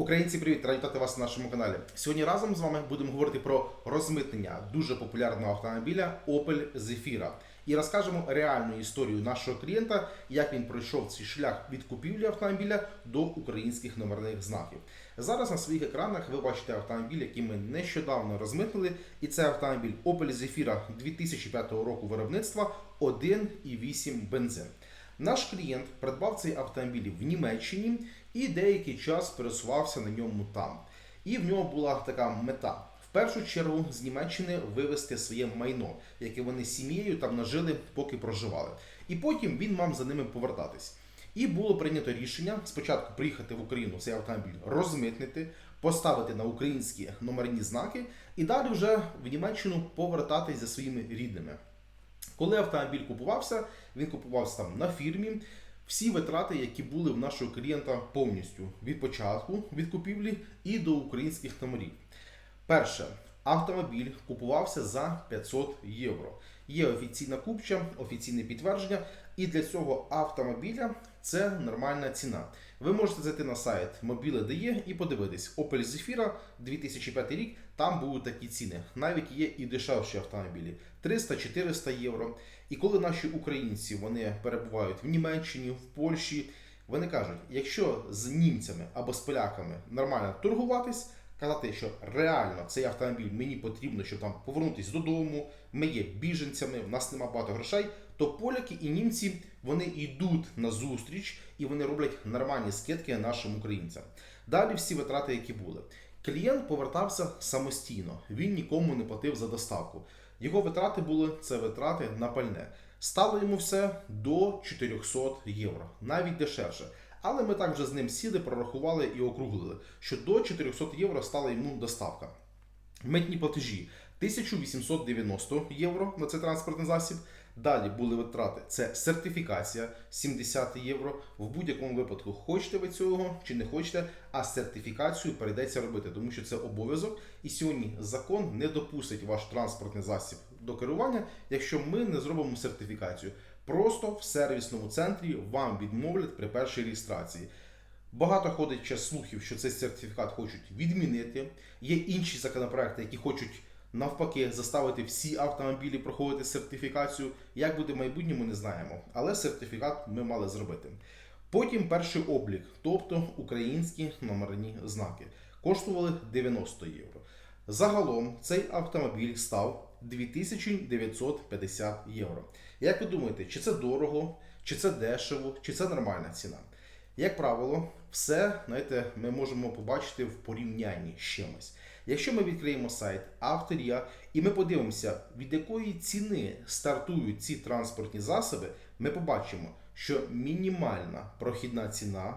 Українці, привіт! Раді вітати вас на нашому каналі. Сьогодні разом з вами будемо говорити про розмитнення дуже популярного автомобіля Opel Zafira. І розкажемо реальну історію нашого клієнта, як він пройшов цей шлях від купівлі автомобіля до українських номерних знаків. Зараз на своїх екранах ви бачите автомобіль, який ми нещодавно розмитнили, і це автомобіль Opel Zafira 2005 року виробництва 1,8 бензин. Наш клієнт придбав цей автомобіль в Німеччині і деякий час пересувався на ньому там. І в нього була така мета. В першу чергу з Німеччини вивезти своє майно, яке вони сім'єю там нажили, поки проживали. І потім він мав за ними повертатись. І було прийнято рішення спочатку приїхати в Україну цей автомобіль розмитнити, поставити на українські номерні знаки, і далі вже в Німеччину повертатись за своїми рідними. Коли автомобіль купувався, він купувався там на фірмі. Всі витрати, які були в нашого клієнта повністю від початку від купівлі і до українських номерів. Перше, автомобіль купувався за 500 євро. Є офіційна купча, офіційне підтвердження, і для цього автомобіля це нормальна ціна. Ви можете зайти на сайт Mobile.de і подивитись Opel Zafira 2005 рік. Там будуть такі ціни. Навіть є і дешевші автомобілі 300-400 євро. І коли наші українці вони перебувають в Німеччині, в Польщі, вони кажуть, якщо з німцями або з поляками нормально торгуватись, казати, що реально цей автомобіль мені потрібно, щоб там повернутися додому, ми є біженцями, в нас нема багато грошей, то поляки і німці вони йдуть на зустріч і вони роблять нормальні скидки нашим українцям. Далі всі витрати, які були. Клієнт повертався самостійно, він нікому не платив за доставку. Його витрати були це витрати на пальне. Стало йому все до 400 євро, навіть дешевше. Але ми так вже з ним сіли, прорахували і округлили, що до 400 євро стала йому доставка. Митні платежі 1890 євро на цей транспортний засіб. Далі були витрати. Це сертифікація 70 євро. В будь-якому випадку, хочете ви цього чи не хочете, а сертифікацію перейдеться робити, тому що це обов'язок. І сьогодні закон не допустить ваш транспортний засіб до керування, якщо ми не зробимо сертифікацію. Просто в сервісному центрі вам відмовлять при першій реєстрації. Багато ходить час слухів, що цей сертифікат хочуть відмінити. Є інші законопроекти, які хочуть навпаки заставити всі автомобілі проходити сертифікацію. Як буде в майбутньому, не знаємо. Але сертифікат ми мали зробити. Потім перший облік, тобто українські номерні знаки, коштували 90 євро. Загалом цей автомобіль став 2950 євро. Як ви думаєте, чи це дорого, чи це дешево, чи це нормальна ціна? Як правило, все знаєте, ми можемо побачити в порівнянні з чимось. Якщо ми відкриємо сайт Авторія і ми подивимося, від якої ціни стартують ці транспортні засоби, ми побачимо, що мінімальна прохідна ціна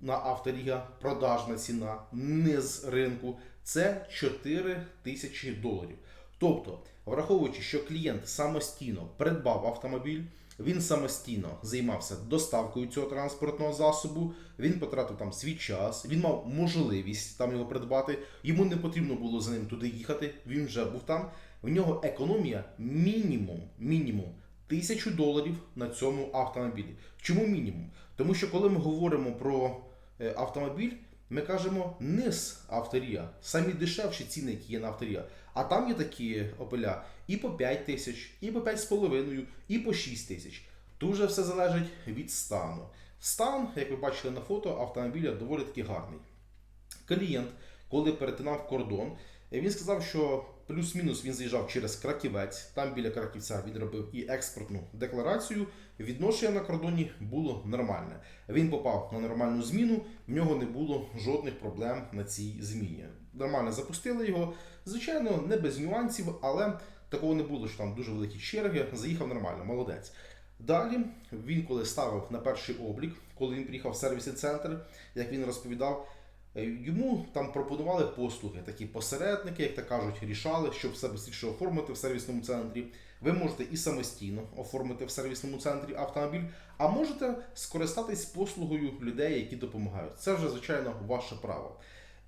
на авторія, продажна ціна, низ ринку це 4 тисячі доларів. Тобто, враховуючи, що клієнт самостійно придбав автомобіль, він самостійно займався доставкою цього транспортного засобу, він потратив там свій час, він мав можливість там його придбати, йому не потрібно було за ним туди їхати, він вже був там. В нього економія мінімум, мінімум тисячу доларів на цьому автомобілі. Чому мінімум? Тому що коли ми говоримо про е, автомобіль, ми кажемо низ авторія, самі дешевші ціни, які є на авторія. А там є такі опеля і по 5 тисяч, і по 5,5, і по 6 тисяч. Дуже все залежить від стану. Стан, як ви бачили на фото, автомобіля доволі таки гарний. Клієнт, коли перетинав кордон, він сказав, що плюс-мінус він заїжджав через Краківець. Там біля Краківця він робив і експортну декларацію. Відношення на кордоні було нормальне. Він попав на нормальну зміну, в нього не було жодних проблем на цій зміні. Нормально запустили його. Звичайно, не без нюансів, але такого не було, що там дуже великі черги. Заїхав нормально, молодець. Далі він, коли ставив на перший облік, коли він приїхав в сервісний центр, як він розповідав, йому там пропонували послуги, такі посередники, як так кажуть, рішали, щоб все швидше оформити в сервісному центрі. Ви можете і самостійно оформити в сервісному центрі автомобіль, а можете скористатись послугою людей, які допомагають. Це вже, звичайно, ваше право.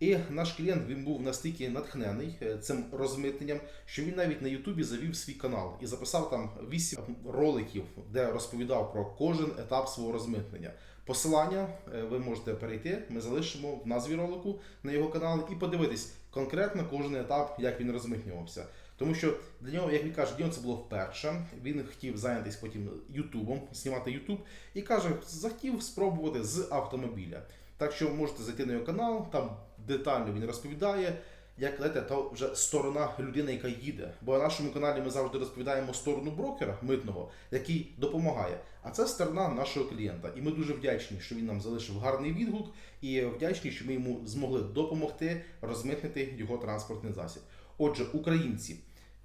І наш клієнт він був настільки натхнений е, цим розмитненням, що він навіть на Ютубі завів свій канал і записав там 8 роликів, де розповідав про кожен етап свого розмитнення. Посилання е, ви можете перейти. Ми залишимо в назві ролику на його канал і подивитись конкретно кожен етап, як він розмитнювався. Тому що для нього, як він каже, для нього це було вперше. Він хотів зайнятися потім Ютубом, знімати Ютуб, і каже, захотів спробувати з автомобіля. Так що можете зайти на його канал, там детально він розповідає. Як знаєте, то вже сторона людини, яка їде. Бо на нашому каналі ми завжди розповідаємо сторону брокера митного, який допомагає. А це сторона нашого клієнта. І ми дуже вдячні, що він нам залишив гарний відгук, і вдячні, що ми йому змогли допомогти розмитнити його транспортний засіб. Отже, українці.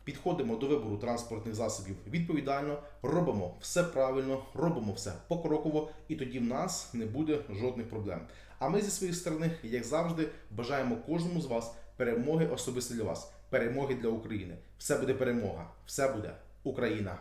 Підходимо до вибору транспортних засобів відповідально, робимо все правильно, робимо все покроково, і тоді в нас не буде жодних проблем. А ми зі своєї сторони, як завжди, бажаємо кожному з вас перемоги особисто для вас, перемоги для України. Все буде перемога, все буде Україна.